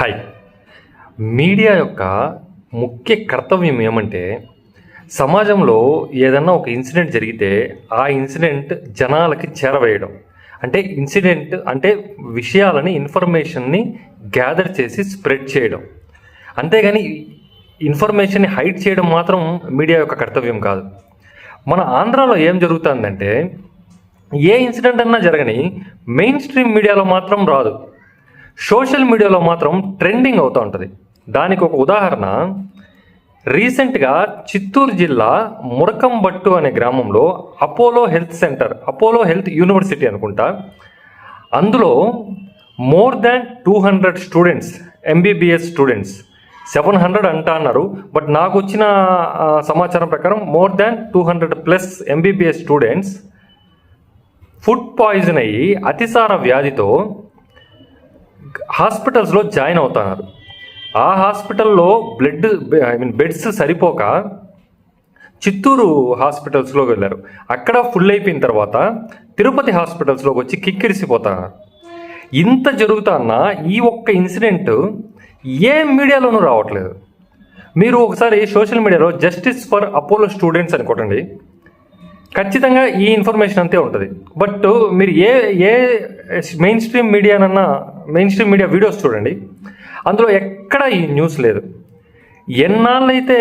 Hi. Media యొక్క ముఖ్య కర్తవ్యం ఏమంటే సమాజంలో ఏదన్నా ఒక ఇన్సిడెంట్ జరిగితే ఆ ఇన్సిడెంట్ జనాలకి చేరవేయడం. అంటే ఇన్సిడెంట్ అంటే విషయాలని ఇన్ఫర్మేషన్ని గ్యాదర్ చేసి స్ప్రెడ్ చేయడం. అంతేగాని ఇన్ఫర్మేషన్ని హైడ్ చేయడం మాత్రం మీడియా యొక్క కర్తవ్యం కాదు. మన ఆంధ్రాలో ఏం జరుగుతుందంటే ఏ ఇన్సిడెంట్ అన్నా జరగని మెయిన్ స్ట్రీమ్ మీడియాలో మాత్రం రాదు. సోషల్ మీడియాలో మాత్రం ట్రెండింగ్ అవుతూ ఉంటుంది. దానికి ఒక ఉదాహరణ రీసెంట్గా చిత్తూరు జిల్లా మురకంబట్టు అనే గ్రామంలో Apollo health centre Apollo health university అనుకుంటా. అందులో more than two hundred students MBBS students seven hundred అంటా అన్నారు. బట్ నాకు వచ్చిన సమాచారం ప్రకారం more than two hundred plus MBBS students food poison అయ్యి అతిసార వ్యాధితో హాస్పిటల్స్లో జాయిన్ అవుతున్నారు ఆ హాస్పిటల్లో బ్లడ్ ఐ మీన్ బెడ్స్ సరిపోక చిత్తూరు హాస్పిటల్స్లోకి వెళ్ళారు. అక్కడ ఫుల్ అయిపోయిన తర్వాత తిరుపతి హాస్పిటల్స్లోకి వచ్చి కిక్కిరిసిపోతున్నారు ఇంత జరుగుతున్న ఈ ఒక్క ఇన్సిడెంట్ ఏ మీడియాలోనూ రావట్లేదు. మీరు ఒకసారి సోషల్ మీడియాలో జస్టిస్ ఫర్ అపోలో స్టూడెంట్స్ అని కొట్టండి ఖచ్చితంగా ఈ ఇన్ఫర్మేషన్ అంతే ఉంటుంది. బట్ మీరు ఏ ఏ మెయిన్ స్ట్రీమ్ మీడియానన్నా మెయిన్ స్ట్రీమ్ మీడియా వీడియోస్ చూడండి. అందులో ఎక్కడ ఈ న్యూస్ లేదు. ఎన్నాళ్ళైతే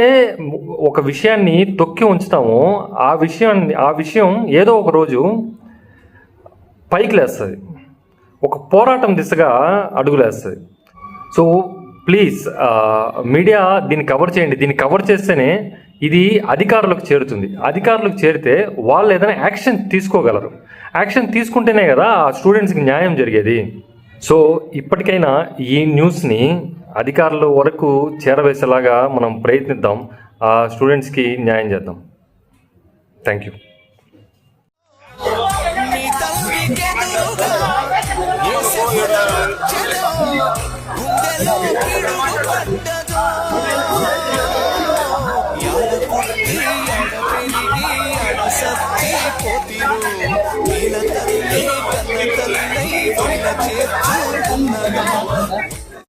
ఒక విషయాన్ని తొక్కి ఉంచుతామో ఆ విషయాన్ని ఆ విషయం ఏదో ఒక రోజు పైకి లేస్తుంది. ఒక పోరాటం దిశగా అడుగులేస్తుంది సో ప్లీజ్ మీడియా దీన్ని కవర్ చేయండి. దీన్ని కవర్ చేస్తేనే ఇది అధికారులకు చేరుతుంది. అధికారులకు చేరితే వాళ్ళు ఏదైనా యాక్షన్ తీసుకోగలరు. యాక్షన్ తీసుకుంటేనే కదా ఆ స్టూడెంట్స్కి న్యాయం జరిగేది. సో ఇప్పటికైనా ఈ న్యూస్ని అధికారుల వరకు చేరవేసేలాగా మనం ప్రయత్నిద్దాం. ఆ స్టూడెంట్స్కి న్యాయం చేద్దాం. Thank you. గుండెలో పుట్టి, యాడ పెరిగి, యాడ సత్తి పోతిరు. నీల తల్లి కన్న తల్లై వల్ల చేర్చుకున్నదా